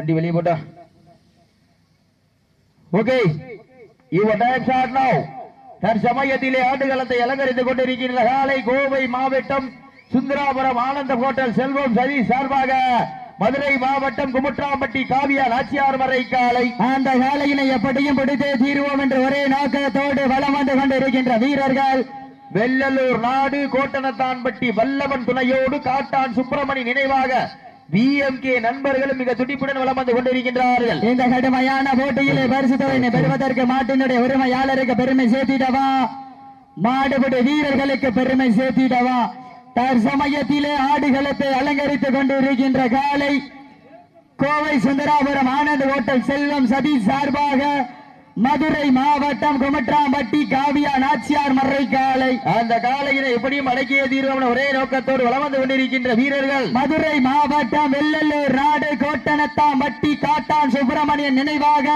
வண்டி வெளியே போட்டா. ஓகே யுவர் டைம் ஸ்டார்ட் நவ தற்சமயத்திலே ஆண்டுகளத்தை அலங்கரித்துக் கொண்டிருக்கின்ற காலை கோவை மாவட்டம் சுந்தராபுரம் ஆனந்த ஹோட்டல் செல்வம் சதி சார்பாக மதுரை மாவட்டம் குமுற்றாம்பட்டி காவியா நாச்சியார் மறை காலை. அந்த காலையினை எப்படியும் பிடித்தே தீர்வோம் என்று ஒரே நோக்கத்தோடு வலம் வந்து கொண்டிருக்கின்ற வீரர்கள். வெள்ளலூர் நாடு கோட்டனத்தான்பட்டி வல்லவன் துணையோடு காட்டான் சுப்பிரமணி நினைவாக பிஎம்கே நண்பர்களும் மிக துடிப்புடன் வலம் வந்து கொண்டிருக்கின்றார்கள். இந்த கடுமையான போட்டியிலே பரிசு தொகையினை பெறுவதற்கு மாட்டினுடைய உரிமையாளருக்கு பெருமை சேர்த்திடவா? மாடுபிடி வீரர்களுக்கு பெருமை சேர்த்திடவா? தற்சமயத்திலே ஆடுகளத்தை அலங்கரித்துக் கொண்டிருக்கின்ற காலை கோவை சுந்தராபுரம் ஆனந்த் ஹோட்டல் செல்வம் சதீஷ் சார்பாக மதுரை மாவட்டம் குமட்ராம்பட்டி காவியா நாச்சியார் மர்ரை காலை அந்த காலையினை எப்படியும் அடக்கிய தீர்வோம் ஒரே நோக்கத்தோடு வலம் வந்து கொண்டிருக்கின்ற வீரர்கள். மதுரை மாவட்டம் வெள்ளலூர் நாடு கோட்டனத்தாம்பட்டி காட்டான் சுப்பிரமணியன் நினைவாக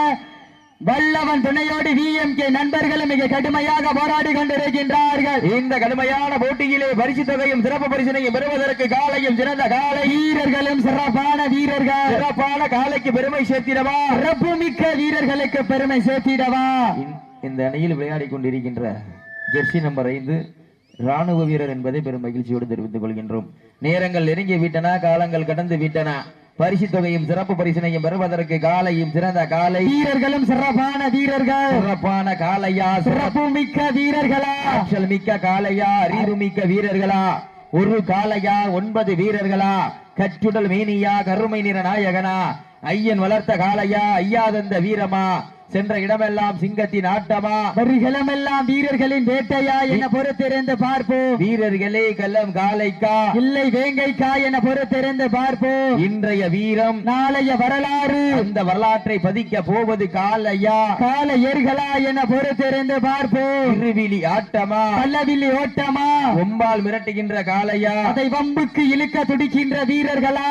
வல்லவன் துணையோடு விஎம்கே நண்பர்களும் மிக கடுமையாக போராடி கொண்டிருக்கின்றார்கள். இந்த கடுமையான போட்டியிலே பரிசு தொகையும் சிறப்பு பரிசினையும் பெறுவதற்கு காலையும் சிறந்த காலை. வீரர்களும் சிறப்பான வீரர்கள். சிறப்பான காலைக்கு பெருமை சேர்த்திடவா? சிறப்பு மிக்க வீரர்களுக்கு பெருமை சேர்த்திடவா? இந்த- அணியில் விளையாடி கொண்டிருக்கின்ற ஜெர்சி நம்பர் ஐந்து ராணுவ வீரர் என்பதை பெரும் மகிழ்ச்சியோடு தெரிவித்துக் கொள்கின்றோம். நேரங்கள் நெருங்கி விட்டன காலங்கள் கடந்து விட்டன. பரிசு தொகையும் சிறப்பு பரிசினையும் பெறுவதற்கு காலையும் சிறந்த காலை. வீரர்களும் சிறப்பான வீரர்கள். சிறப்பான காலையா சிறப்பு மிக்க வீரர்களா. ஆற்றல் மிக்க காளையா அறிவு மிக்க வீரர்களா. ஒரு காளையா ஒன்பது வீரர்களா. கற்றுடல் மேனியா கருமை நிற நாயகனா. ஐயன் வளர்த்த காளையா ஐயாதந்த வீரமா. சென்ற இடமெல்லாம் சிங்கத்தின் ஆட்டமா? வருகளமெல்லாம் வீரர்களின் வேட்டையா என பொறுத்திருந்து பார்ப்போம் வீரர்களே கல்லம் காளைக்கா? இல்லை வேங்கைக்கா என பொறுத்திருந்து பார்ப்போம் இன்றைய வீரம் நாளைய வரலாறு. அந்த வரலாற்றை பதிக்க போவது காளையா? கால ஏர்களா என பொறுத்திருந்து பார்ப்போம் திருவிழி ஆட்டமா? பல்லவில்லி ஓட்டமா? கொம்பால் மிரட்டுகின்ற காளையா? அதை வம்புக்கு இழுக்க துடிக்கின்ற வீரர்களா?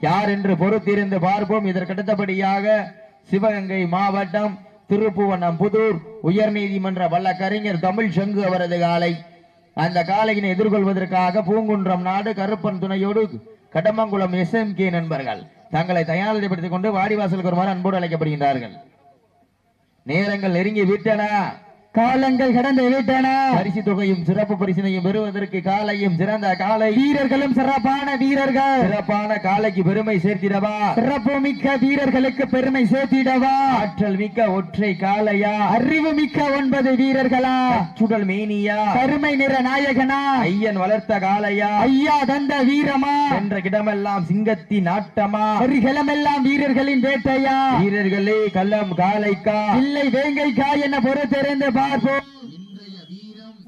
யார் என்று பொறுத்திருந்து பார்ப்போம். இதற்கடுத்தபடியாக சிவகங்கை மாவட்டம் திருப்புவனம் புதூர். உயர்நீதிமன்ற வழக்கறிஞர் தமிழ் சங்கு அவரது காலை. அந்த காலையினை எதிர்கொள்வதற்காக பூங்குன்றம் நாடு கருப்பன் துணையோடு கடமங்குளம் கே நண்பர்கள். தங்களை தயாரிப்படுத்திக் கொண்டு வாடிவாசலுக்கு வருமாறு அன்போடு அழைக்கப்படுகின்றார்கள். நேரங்கள் நெருங்கி விட்டன. காலங்கள் கடந்து விட்டன. பரிசு தொகையும் சிறப்பு பரிசினையும் பெறுவதற்கு காலையும் சிறந்த காலை. வீரர்களும் சிறப்பான வீரர்கள். சிறப்பான காலைக்கு பெருமை சேர்த்திடவா? சிறப்பு மிக்க வீரர்களுக்கு பெருமை சேர்த்திடவா? ஆற்றல் மிக்க ஒற்றை காளையா? அறிவு மிக்க ஒன்பது வீரர்களா? சுடல் மேனியா? கருமை நிற நாயகனா? ஐயன் வளர்த்த காளையா? ஐயா தந்த வீரமா? என்ற இடமெல்லாம் சிங்கத்தின் ஆட்டமா வருகளமெல்லாம் வீரர்களின் வேட்டையா? வீரர்களே கல்லம் காளைக்கா? இல்லை வேங்கைக்கா என பொறுத்திருந்து பார்ப்போம்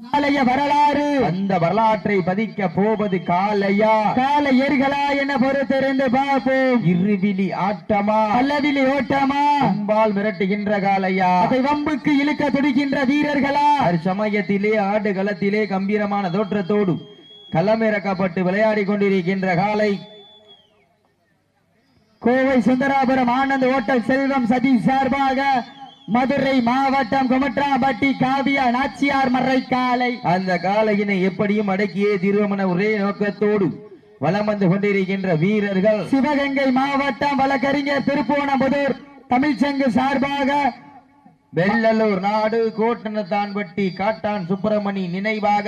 காலைய வரலாறு. அந்த வரலாற்றை பதிக்க போவது காளையா? கால ஏர்களா என பொறுத்திருந்து பார்ப்போம். இருவிழி ஆட்டமா? பல்லவிலி ஓட்டமா? அம்பால் மிரட்டுகின்ற காளையா? அதை வம்புக்கு இழுக்க துடிக்கின்ற வீரர்களா? சமயத்திலே ஆடு களத்திலே கம்பீரமான தோற்றத்தோடு களமிறக்கப்பட்டு விளையாடி கொண்டிருக்கின்ற காலை கோவை சுந்தராபுரம் ஆனந்த் ஓட்டல் செல்வம் சதீஷ் சார்பாக மதுரை மாவட்டம் குமட்ராம்பட்டி காவியா நாச்சியார் மர்ரை காலை அந்த காலையினை எப்படியும் அடக்கியே திருவமன ஒரே நோக்கத்தோடு வலம் வந்து கொண்டிருக்கின்ற வீரர்கள். சிவகங்கை மாவட்டம் வழக்கறிஞர் திருப்புவனம்புதூர் தமிழ்ச்சங்கு சார்பாக வெள்ளலூர் நாடு கோட்டனத்தான்பட்டி காட்டான் சுப்பிரமணி நினைவாக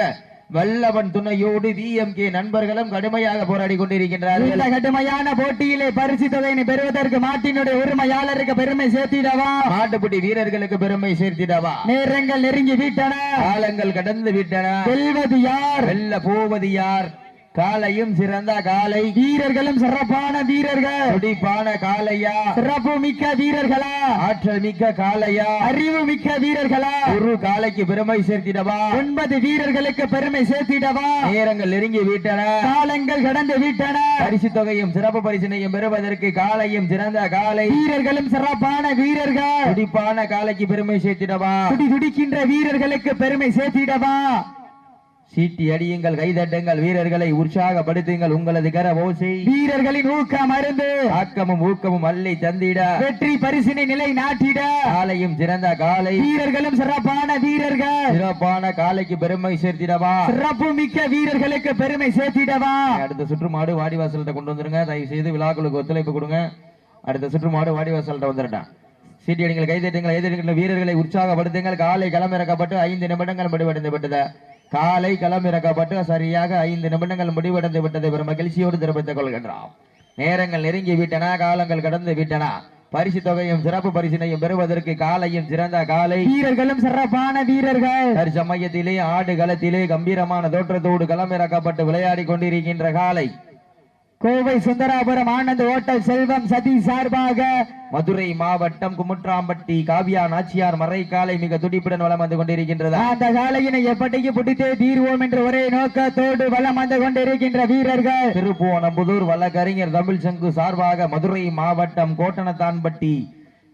வல்லவன் துணையோடு விஎம்கே நண்பர்களும் கடுமையாக போராடி கொண்டிருக்கின்றார்கள். இந்த கடுமையான போட்டியிலே பரிசு தொகையினை பெறுவதற்கு மாட்டினுடைய உரிமையாளருக்கு பெருமை சேர்த்திடவா? மாட்டுப்பிடி வீரர்களுக்கு பெருமை சேர்த்திடவா? நேரங்கள் நெருங்கி விட்டன. காலங்கள் கடந்து விட்டன. வெல்வது யார்? வெல்ல போவது யார்? காலையும் சிறந்த காலை. வீரர்களும் சிறப்பான வீரர்கள். துடிப்பான காளையா சிறப்பு மிக்க வீரர்களா? ஆற்றல் மிக்க காளையா அறிவு மிக்க வீரர்களா? ஒரு காலைக்கு பெருமை சேர்த்திடவா? ஒன்பது வீரர்களுக்கு பெருமை சேர்த்திடவா? நேரங்கள் நெருங்கி விட்டன. காலங்கள் கடந்து விட்டன. பரிசு தொகையும் சிறப்பு பரிசினையும் பெறுவதற்கு காலையும் சிறந்த காலை. வீரர்களும் சிறப்பான வீரர்கள். துடிப்பான காலைக்கு பெருமை சேர்த்திடவா? துடி துடிக்கின்ற வீரர்களுக்கு பெருமை சேர்த்திடவா? சீட்டி அடியுங்கள் கைதட்டுங்கள் வீரர்களை உற்சாகப்படுத்துங்கள் உங்களது கர ஓசை. வீரர்களின் ஊக்கம் அருந்து. ஆக்கமும் ஊக்கமும் அள்ளி தந்திட. வெற்றி பரிசினை நிலை நாட்டிட. காலையும் சிறந்த காலை. வீரர்களும் சிறப்பான வீரர்கள். சிறப்பான காலைக்கு பெருமை சேர்த்திடவா. சிறப்பு மிக்க வீரர்களுக்கு பெருமை சேர்த்திடவா. அடுத்த சுற்று மாடு வாடிவாசல்கிட்ட கொண்டு வந்துருங்க. தயவு செய்து விழாக்களுக்கு ஒத்துழைப்பு கொடுங்க. அடுத்த சுற்று மாடு வாடிவாசல்கிட்ட வந்துட்டான் சீட்டியடிங்கள் கைதட்டுங்கள் கைதட்டுங்கள் வீரர்களை உற்சாகப்படுத்துங்கள். காலை களமிறக்கப்பட்டு ஐந்து நிமிடங்கள் முடிவடைந்து விட்டது. காலை களமிறக்கப்பட்டு சரியாக ஐந்து நிமிடங்கள் முடிவடைந்து விட்டது பெரும் மகிழ்ச்சியோடு தெரிவித்துக் கொள்கின்றோம். நேரங்கள் நெருங்கி விட்டன காலங்கள் கடந்து விட்டன. பரிசு தொகையும் சிறப்பு பரிசினையும் பெறுவதற்கு காலையும் சிறந்த காலை. வீரர்களும் சிறப்பான வீரர்கள். தற்சமயத்திலே ஆடு களத்திலே கம்பீரமான தோற்றத்தோடு களமிறக்கப்பட்டு விளையாடி கொண்டிருக்கின்ற காலை. கோவை சுந்தராபுரம் ஆனந்த் ஓட்டல் செல்வம் சதி சார்பாக மதுரை மாவட்டம் குமுற்றாம்பட்டி காவியா நாச்சியார் மறை காலை மிக துடிப்புடன் வலம் வந்து கொண்டிருக்கின்றது. அந்த காலையினை எப்படிக்கு பிடித்தே தீர்வோம் என்ற ஒரே நோக்கத்தோடு வலம் வந்து கொண்டிருக்கின்ற வீரர்கள். திருப்புவனம்புதூர் வழக்கறிஞர் தமிழ் சங்கு சார்பாக மதுரை மாவட்டம் கோட்டனத்தான்பட்டி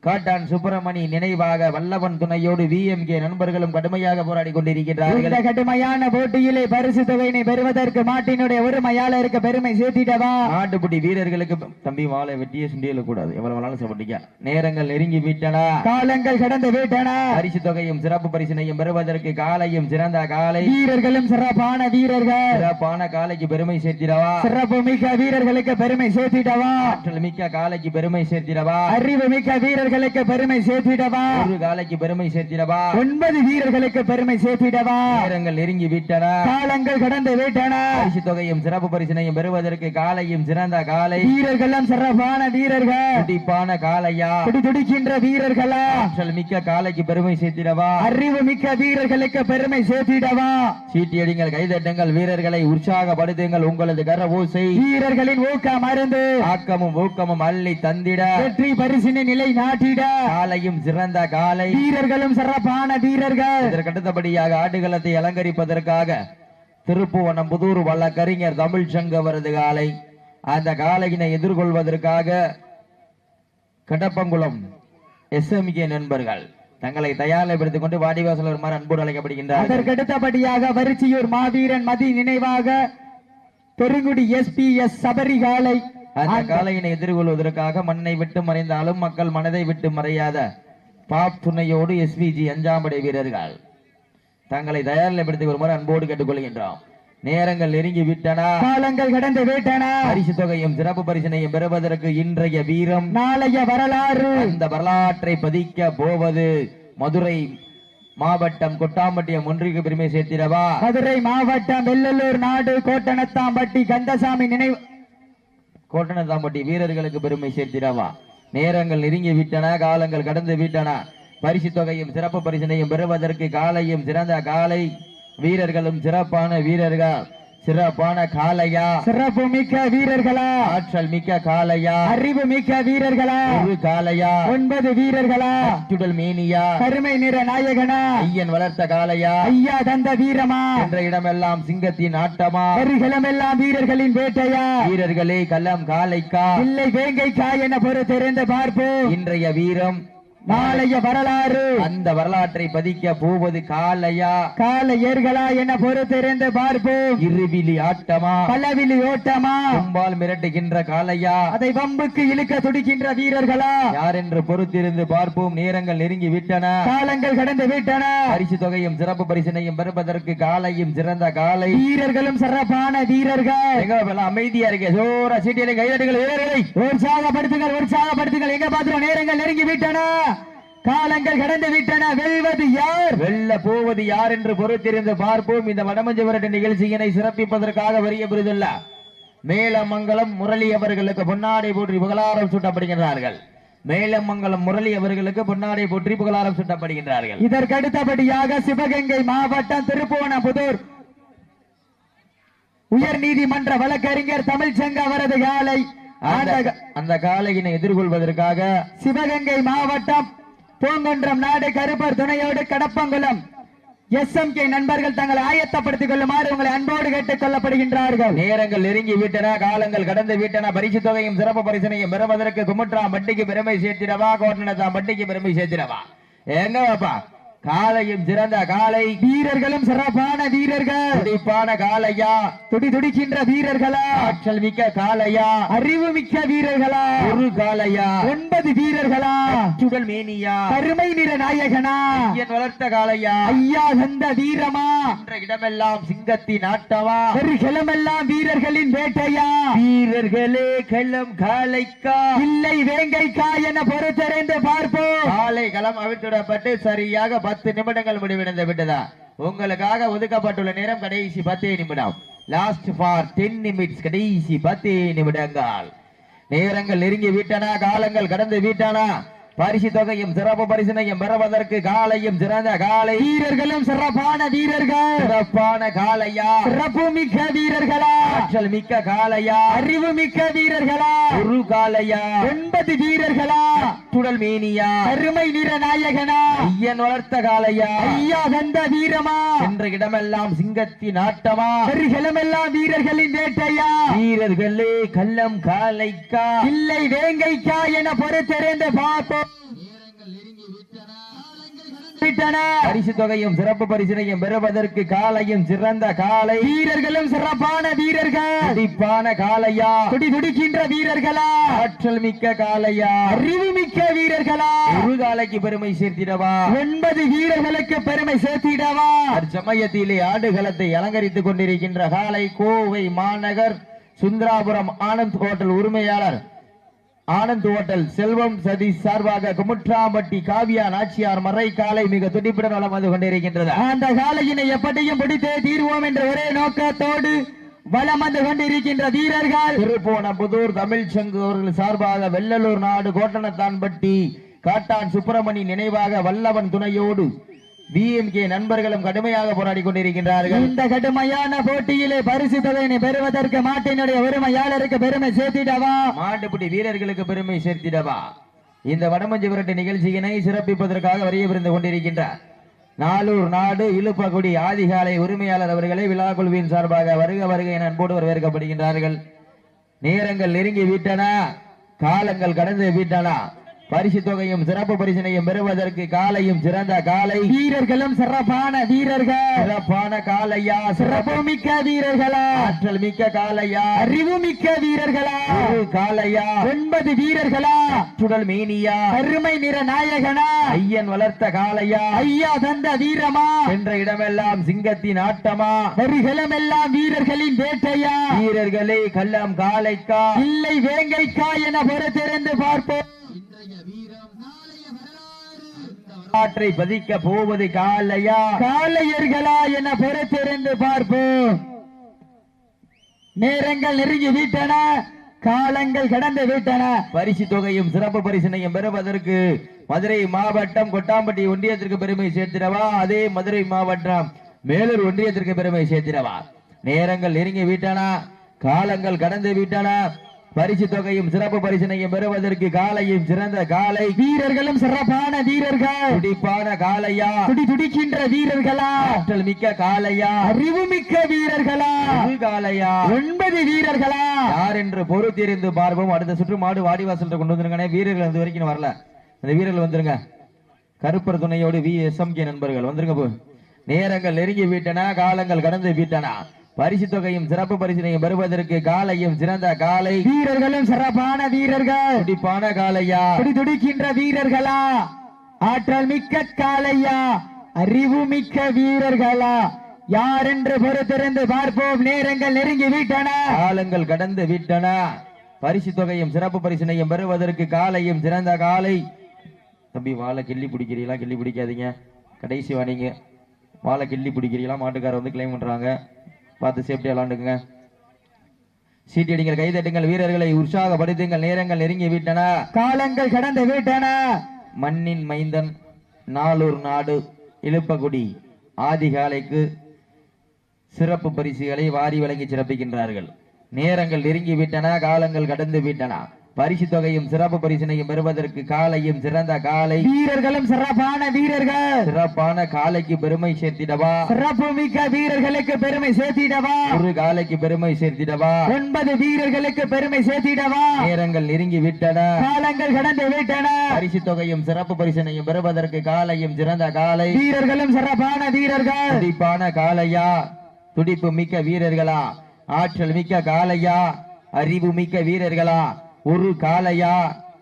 காட்டான் சுப்பிரமணி நினைவாக வல்லவன் துணையோடு விஎம்கே நண்பர்களும் கடுமையாக போராடி கொண்டிருக்கின்றார்கள். இந்த கடுமையான போட்டியிலே பரிசு தொகையினை பெறுவதற்கு மாட்டினுடைய உரிமையாளருக்கு பெருமை சேர்த்திடவா? நாட்டுப்பட்டி வீரர்களுக்கு தம்பி மாலை வெட்டியே சுண்டியல கூடாது. எவ்வளவு வேணாலும் சாப்பிட்டீங்க நேரங்கள் நெருங்கி விட்டன. காலங்கள் கடந்து விட்டன. பரிசு தொகையும் சிறப்பு பரிசினையும் பெறுவதற்கு காலையும் சிறந்த காலை. வீரர்களும் சிறப்பான வீரர்கள். சிறப்பான காலைக்கு பெருமை சேர்த்திடவா? சிறப்பு மிக்க வீரர்களுக்கு பெருமை சேர்த்திடவா? ஆற்றல் மிக்க காலைக்கு பெருமை சேர்த்திடவா? அறிவு மிக்க வீரர்களுக்கு பெருமை சேர்த்திடவா? ஒரு காலைக்கு பெருமை சேர்த்திடவா? ஒன்பது வீரர்களுக்கு பெருமை சேர்த்திடவா? நேரங்கள் நெருங்கி விட்டன. காலங்கள் கடந்து விட்டன. பரிசு தொகையும் சிறப்பு பரிசினையும் பெறுவதற்கு காலையும் சிறந்த காலை வீரர்களும் சிறப்பான வீரர்கள். துடிப்பான காலையா துடி துடிக்கின்ற வீரர்களா? ஆற்றல் மிக்க காலைக்கு பெருமை சேர்த்திடவா? அறிவு மிக்க வீரர்களுக்கு பெருமை சேர்த்திடவா? சீட்டியடிங்கள் கைதட்டுங்கள் வீரர்களை உற்சாகப்படுத்துங்கள் உங்களது கர ஓசை. வீரர்களின் ஊக்கம் மருந்து. ஆக்கமும் ஊக்கமும் அள்ளி தந்திட. வெற்றி பரிசினை நிலை நாட்டிட காலையும் சிறந்த காலை. வீரர்களும் சிறப்பான வீரர்கள். இதற்கு அடுத்தபடியாக ஆடுகளத்தை அலங்கரிப்பதற்காக திருப்புவனம் புதூர் வழக்கறிஞர் தமிழ் சங்க அவரது காலை. அந்த காலையினை எதிர்கொள்வதற்காக கடப்பங்குளம் எஸ்எம்கே நண்பர்கள் தங்களை தயாரிப்படுத்திக் கொண்டு வாடிவாசல் வருமாறு அன்போடு அழைக்கப்படுகின்றார்கள். அதற்கு அடுத்தபடியாக வரிச்சியூர் மாவீரன் மதி நினைவாக பெருங்குடி எஸ்பி எஸ் சபரி காலை அந்த காலையினை எதிர்கொள்வதற்காக மண்ணை விட்டு மறைந்தாலும் மக்கள் மனதை விட்டு மறையாத பாப் துணையோடு எஸ்பிஜி அஞ்சாம் படை வீரர்கள். தங்களை தயாரிப்படுத்தி வருமாறு அன்போடு கேட்டுக்கொள்கின்றோம். நேரங்கள் நெருங்கி விட்டன. காலங்கள் கடந்து விட்டன. பரிசு தொகையும் சிறப்பு பரிசினையும் பெறுவதற்கு இன்றைய வீரம் நாளைய வரலாறு. அந்த வரலாற்றை பதிக்க போவது மதுரை மாவட்டம் கொட்டாம்பட்டியம் ஒன்றிற்கு பெருமை சேர்த்திடவா? மதுரை மாவட்டம் வெள்ளலூர் நாடு கோட்டனத்தாம்பட்டி கந்தசாமி நினைவு கோட்டனத்தாம்பட்டி வீரர்களுக்கு பெருமை சேர்த்திடவா? நேரங்கள் நெருங்கி விட்டன காலங்கள் கடந்து விட்டன. பரிசு தொகையும் சிறப்பு பரிசினையும் பெறுவதற்கு காலையும் சிறந்த காலை வீரர்களும் சிறப்பான வீரர்கள். சிறப்பான காளையா. சிறப்பு மிக்க வீரர்களா. ஆற்றல் மிக்க காளையா. அறிவு மிக்க வீரர்களா. ஒரு காளையா. ஒன்பது வீரர்களா. சுடல் மேனியா. கருமை நிற நாயகனா. ஐயன் வளர்த்த காளையா. ஐயா தந்த வீரமா. என்ற இடமெல்லாம் சிங்கத்தின் ஆட்டமா. வருகிழமெல்லாம் வீரர்களின் வேட்டையா. வீரர்களே கள்ளம் காளைக்கா. இல்லை வேங்கை காய் என பொறுத்திருந்து பார்ப்போம். இன்றைய வீரம் நாளைய வரலாறு. அந்த வரலாற்றை பதிக்க போவது காளையா கால ஏர்களா என பொறுத்திருந்து பார்ப்போம். இருவிழி ஆட்டமா? பலவிலி ஓட்டமா? கும்பால் மிரட்டுகின்ற காளையா அதை வம்புக்கு இழுக்க துடிக்கின்ற வீரர்களா? யார் என்று பொறுத்திருந்து பார்ப்போம். நேரங்கள் நெருங்கி விட்டன. காலங்கள் கடந்து விட்டன. பரிசு தொகையும் சிறப்பு பரிசினையும் பெறுவதற்கு காலையும் சிறந்த காலை. வீரர்களும் சிறப்பான வீரர்கள். அமைதியா இருக்கு ஜோரா சீட்டியலை கைதட்டுகள் வீரர்களை. உற்சாகப்படுத்துங்கள் உற்சாகப்படுத்துங்கள். எங்க பாத்திரம் நேரங்கள் நெருங்கி விட்டன. காலங்கள் கடந்து விட்டன. வெல்வது யார்? வெல்ல போவது யார் என்று பொறுத்திருந்து பார்ப்போம். இந்த வடமஞ்சு விரட்டு நிகழ்ச்சியினை சிறப்பிப்பதற்காக வரிய விருதுள்ள மேலமங்கலம் முரளி அவர்களுக்கு பொன்னாடை போற்றி புகழாரம் சூட்டப்படுகின்றார்கள். மேலமங்கலம் முரளி அவர்களுக்கு பொன்னாடை போற்றி புகழாரம் சூட்டப்படுகின்றார்கள். இதற்கு அடுத்தபடியாக சிவகங்கை மாவட்டம் திருப்புவனபுதூர் உயர் நீதிமன்ற வழக்கறிஞர் தமிழ்ச்சங்க அவரது காலை அந்த காலையினை எதிர்கொள்வதற்காக சிவகங்கை மாவட்டம் பூங்குன்றம் நாடு கருப்பர் துணையோடு கடப்பங்குளம். எஸ் எம் கே நண்பர்கள் தங்களை ஆயத்தப்படுத்திக் கொள்ளுமாறு உங்களை அன்போடு கேட்டுக் கொள்ளப்படுகின்றார்கள். நேரங்கள் நெருங்கி விட்டன காலங்கள் கடந்து விட்டன. பரிசு தொகையும் சிறப்பு பரிசனையும் பெறுவதற்கு குமுற்றா மட்டிக்கு பெருமை சேர்த்திடவா கோட்டனத்தா மட்டிக்கு பெருமை சேர்த்திடவா? எங்க வாப்பா காலையும் சிறந்த காலை. வீரர்களும் சிறப்பான வீரர்கள். துடிப்பான காலையா? துடி துடிக்கின்ற வீரர்களா? ஆற்றல் மிக்க காலையா? அறிவு மிக்க வீரர்களா? ஒரு காலையா? ஒன்பது வீரர்களா? சுடல் மேனியா? கருமை நிற நாயகனா? ஐயன் வளர்த்த காலையா? ஐயா தந்த வீரமா? என்ற இடமெல்லாம் சிங்கத்தின் ஆட்டமா? ஒரு கிளமெல்லாம் வீரர்களின் வேட்டையா? வீரர்களே களம் காலைக்கா? இல்லை வேங்கைக்கா என பொறுத்தறிந்து பார்ப்போம். காலை களம் அவிழ்த்துடப்பட்டு சரியாக பத்து நிமிடங்கள் முடிவடைந்து விட்டதா? உங்களுக்காக ஒதுக்கப்பட்டுள்ள நேரம் கடைசி பத்தே நிமிடம். லாஸ்ட் ஃபார் டென் நிமிட்ஸ் கடைசி பத்தே நிமிடங்கள். நேரங்கள் நெருங்கி விட்டனா காலங்கள் கடந்து விட்டன. பரிசு தொகையும் சிறப்பு பரிசினையும் பெறுவதற்கு காலையும் சிறந்த காலை. வீரர்களும் சிறப்பான வீரர்கள். சிறப்பான காலையா? சிறப்பு மிக்க வீரர்களா? ஆற்றல் மிக்க காலையா? அறிவு மிக்க வீரர்களா? ஒரு காலையா? ஒன்பது வீரர்களா? சுடல் மேனியா? கருமை நிற நாயகனா? ஐயன் வளர்த்த காலையா? ஐயா தந்த வீரமா? என்ற இடமெல்லாம் சிங்கத்தின் ஆட்டமா? கிளமெல்லாம் வீரர்களின் வேட்டையா? வீரர்களே கள்ளம் காலைக்கா? இல்லை வேங்கைக்கா என பொறுத்தறிந்து பார்ப்போம். பரிசு தொகையும் சிறப்பு பரிசினையும் பெறுவதற்கு காலையும் சிறந்த காலை. வீரர்களும் சிறப்பான வீரர்கள். துடிப்பான காலையா? துடி துடிக்கின்ற வீரர்களா? ஆற்றல் மிக்க காலையா? அறிவு மிக்க வீரர்களா? ஒரு காலைக்கு பெருமை சேர்த்திடவா? ஒன்பது வீரர்களுக்கு பெருமை சேர்த்திடவா? சமயத்திலே ஆடுகளத்தை அலங்கரித்துக் கொண்டிருக்கின்ற காலை கோவை மாநகர் சுந்தராபுரம் ஆனந்த் ஹோட்டல் உரிமையாளர் ஆனந்த் ஹோட்டல் செல்வம் சதீஷ் சார்பாக குமுற்றாம்பட்டி காவியா நாச்சியார் மறை காலை மிக துடிப்புடன் வளம் வந்து கொண்டிருக்கின்றது. அந்த காலையினை எப்படியும் பிடித்தே தீர்வோம் என்ற ஒரே நோக்கத்தோடு வலம் வந்து கொண்டிருக்கின்ற வீரர்கள். திருப்போன புதூர் தமிழ் சங்கு அவர்கள் சார்பாக வெள்ளலூர் நாடு கோட்டணத்தான்பட்டி காட்டான் சுப்பிரமணி நினைவாக வல்லவன் துணையோடு விஎம்கே நண்பர்களும் கடுமையாக போராடி கொண்டிருக்கின்றார்கள். இந்த கடுமையான போட்டியிலே பரிசு தொகையினை பெறுவதற்கு மாட்டினுடைய உரிமையாளருக்கு பெருமை சேர்த்திடவா? மாட்டுப்பிடி வீரர்களுக்கு பெருமை சேர்த்திடவா? இந்த வடமஞ்சு விரட்டு நிகழ்ச்சியினை சிறப்பிப்பதற்காக வரிய விருந்து கொண்டிருக்கின்றார். நாளூர் நாடு இழுப்பகுடி ஆதிகாலை உரிமையாளர் அவர்களை விழா குழுவின் சார்பாக வருக வருக என அன்போடு வரவேற்கப்படுகின்றார்கள் நேரங்கள் நெருங்கி விட்டன காலங்கள் கடந்து விட்டன. பரிசு தொகையும் சிறப்பு பரிசினையும் பெறுவதற்கு காலையும் சிறந்த காலை. வீரர்களும் சிறப்பான வீரர்கள். சிறப்பான காலையா? சிறப்பு மிக்க வீரர்களா? ஆற்றல் மிக்க காலையா? அறிவு மிக்க வீரர்களா? காலையா? ஒன்பது வீரர்களா? சுடல் மேனியா? கருமை நிற நாயகனா? ஐயன் வளர்த்த காளையா ஐயா தந்த வீரமா? என்ற இடமெல்லாம் சிங்கத்தின் ஆட்டமா? வருகளமெல்லாம் வீரர்களின் வேட்டையா? வீரர்களே கள்ளம் காளைக்கா? இல்லை வேங்கைக்கா என பொறுத்திருந்து பார்ப்போம். காற்றை பதிக்க போவது காளையா காளையர்களா என பொறுத்திருந்து பார்ப்போம். நேரங்கள் நெருங்கி விட்டன காலங்கள் கடந்து விட்டன. பரிசு தொகையும் சிறப்பு பரிசினையும் பெறுவதற்கு மதுரை மாவட்டம் கொட்டாம்பட்டி ஒன்றியத்திற்கு பெருமை சேர்த்திடவா? அதே மதுரை மாவட்டம் மேலூர் ஒன்றியத்திற்கு பெருமை சேர்த்திடவா? நேரங்கள் நெருங்கி விட்டன காலங்கள் கடந்து விட்டன. பரிசு தொகையும் சிறப்பு பரிசினையும் பெறுவதற்கு காலையும் சிறந்த காலை. வீரர்களும் சிறப்பான வீரர்கள். துடிப்பான காளையா? துடி துடிக்கின்ற வீரர்களா? ஆற்றல் மிக்க காளையா? அறிவு மிக்க வீரர்களா? காளையா? ஒன்பது வீரர்களா? யார் என்று பொறுத்திருந்து பார்ப்போம். அடுத்த சுற்று மாடு வாடிவாசல் கொண்டு வந்துருங்க வீரர்கள் இது வரைக்கும் வரல. அந்த வீரர்கள் வந்துருங்க. கருப்பர் துணையோடு வி எஸ் எம் கே நண்பர்கள். வந்துருங்க போ. நேரங்கள் நெருங்கி விட்டன காலங்கள் கடந்து விட்டன. பரிசு தொகையும் சிறப்பு பரிசினையும் பெறுவதற்கு காலையும் சிறந்த காலை. வீரர்களும் சிறப்பான வீரர்கள். துடிப்பான துடி துடிக்கின்ற வீரர்களா? ஆற்றல் மிக்க காளையா அறிவு மிக்க வீரர்களா? யார் என்று பொறுத்திருந்து பார்ப்போம். நேரங்கள் நெருங்கி விட்டன. காலங்கள் கடந்து விட்டன. பரிசு தொகையும் சிறப்பு பரிசினையும் பெறுவதற்கு காலையும் சிறந்த காலை. தம்பி வாழை கிள்ளி பிடிக்கிறீங்களா? கிள்ளி பிடிக்காதீங்க. கடைசி வாணிங்க வாழை கிள்ளி பிடிக்கிறீங்களா? மாட்டுக்காரர் வந்து கிளைம் பண்றாங்க. பார்த்து சேஃப்டியா விளாண்டுக்குங்க. சீட்டியடிங்கள் கைதட்டுங்கள் வீரர்களை உற்சாகப்படுத்துங்கள். நேரங்கள் நெருங்கி விட்டன. காலங்கள் கடந்து விட்டன. மண்ணின் மைந்தன் நாளூர் நாடு இழுப்பகுடி ஆதிகாலைக்கு சிறப்பு பரிசுகளை வாரி வழங்கி சிறப்பிக்கின்றார்கள். நேரங்கள் நெருங்கி விட்டன காலங்கள் கடந்து விட்டன. பரிசு தொகையும் சிறப்பு பரிசினையும் பெறுவதற்கு காலையும் சிறந்த காலை. வீரர்களும் சிறப்பான வீரர்கள். சிறப்பான காலைக்கு பெருமை சேர்த்திடவா? சிறப்பு மிக்க வீரர்களுக்கு பெருமை சேர்த்திடவா? ஒரு காலைக்கு பெருமை சேர்த்திடவா? ஒன்பது வீரர்களுக்கு பெருமை சேர்த்திடவா? நேரங்கள் நெருங்கி விட்டன. காலங்கள் கடந்து விட்டன. பரிசு தொகையும் சிறப்பு பரிசினையும் பெறுவதற்கு காலையும் சிறந்த காலை. வீரர்களும் சிறப்பான வீரர்கள். துடிப்பான காளையா துடிப்பு மிக்க வீரர்களா? ஆற்றல் மிக்க காளையா அறிவு மிக்க வீரர்களா? ஒரு காளையா?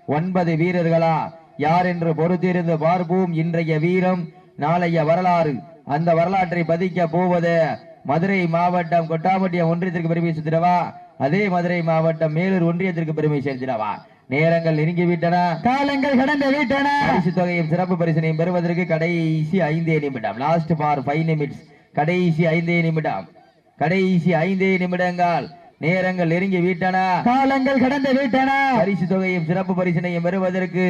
ஒன்பது வீரர்களா? யார் என்று பொறுத்திருந்து பார்ப்போம் இன்றைய வீரம் நாளைய வரலாறு. அந்த வரலாற்றை பதிக்க போவது மதுரை மாவட்டம் கொட்டாம்பட்டியம் ஒன்றியத்திற்கு பெருமை சேர்த்திடவா? அதே மதுரை மாவட்டம் மேலூர் ஒன்றியத்திற்கு பெருமை சேர்த்திடவா? நேரங்கள் நெருங்கி விட்டன காலங்கள் கடந்து விட்டன. பரிசு தொகையும் சிறப்பு பரிசினையும் பெறுவதற்கு கடைசி ஐந்தே நிமிடம். லாஸ்ட் ஃபார் ஃபைவ் நிமிட்ஸ் கடைசி ஐந்தே நிமிடம். கடைசி ஐந்தே நிமிடங்கள். நேரங்கள் நெருங்கி விட்டன. காலங்கள் கடந்து விட்டன. பரிசு தொகையும் சிறப்பு பரிசினையும் பெறுவதற்கு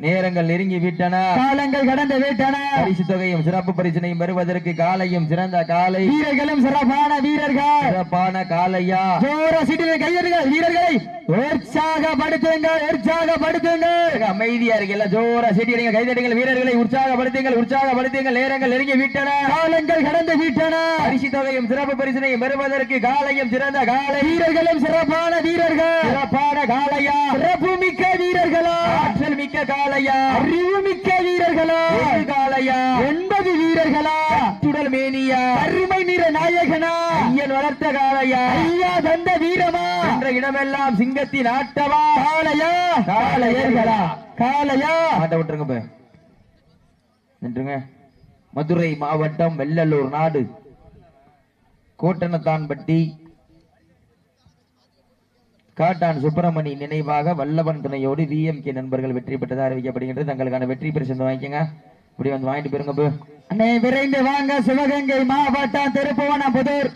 நேரங்கள் நெருங்கி விட்டன காலங்கள் கடந்து விட்டன. பரிசு தொகையும் சிறப்பு பரிசினையும் பெறுவதற்கு காலையும் சிறந்த காலை. வீரர்களும் சிறப்பான வீரர்கள். சிறப்பான காலையா? ஜோர சிட்டில கையெழுங்கள் வீரர்களை. உற்சாகப்படுத்துங்கள் உற்சாகப்படுத்துங்கள். அமைதியா இருக்கல ஜோரா செடியடிங்க கைதடிங்கள் வீரர்களை உற்சாகப்படுத்துங்கள் உற்சாகப்படுத்துங்கள். நேரங்கள் நெருங்கி விட்டன காலங்கள் கடந்து விட்டன. பரிசு தொகையும் சிறப்பு பரிசினையும் பெறுவதற்கு காலையும் சிறந்த காலை. வீரர்களும் சிறப்பான வீரர்கள். சிறப்பான காலையா? சிறப்பு மிக்க வீரர்களா? ஆற்றல் மிக்க காலையா? அறிவு மிக்க வீரர்களா. ஒரு காலையா? ஒன்பது வீரர்களா. சுடல் மேனியா? அருமை நிற நாயகனா? ஐயன் வளர்த்த காலையா? ஐயா தந்த வீரமா? என்ற இடமெல்லாம் சிங்கத்தின் ஆட்டவா? காளையா காளையர்களா காளையா ஆட்ட விட்டுருங்க. நின்றுங்க. மதுரை மாவட்டம் வெள்ளலூர் நாடு. கோட்டனத்தான்பட்டி காட்டான் சுப்பிரமணி நினைவாக வல்லவன் துணையோடு விஎம்கே நண்பர்கள் வெற்றி பெற்றதாக அறிவிக்கப்படுகின்றது. தங்களுக்கான வெற்றி பரிசு வாங்கிக்கங்க. இப்படி வந்து வாங்கிட்டு போயிருங்க அண்ணே விரைந்து வாங்க சிவகங்கை மாவட்டம் திருப்புவனபுதூர்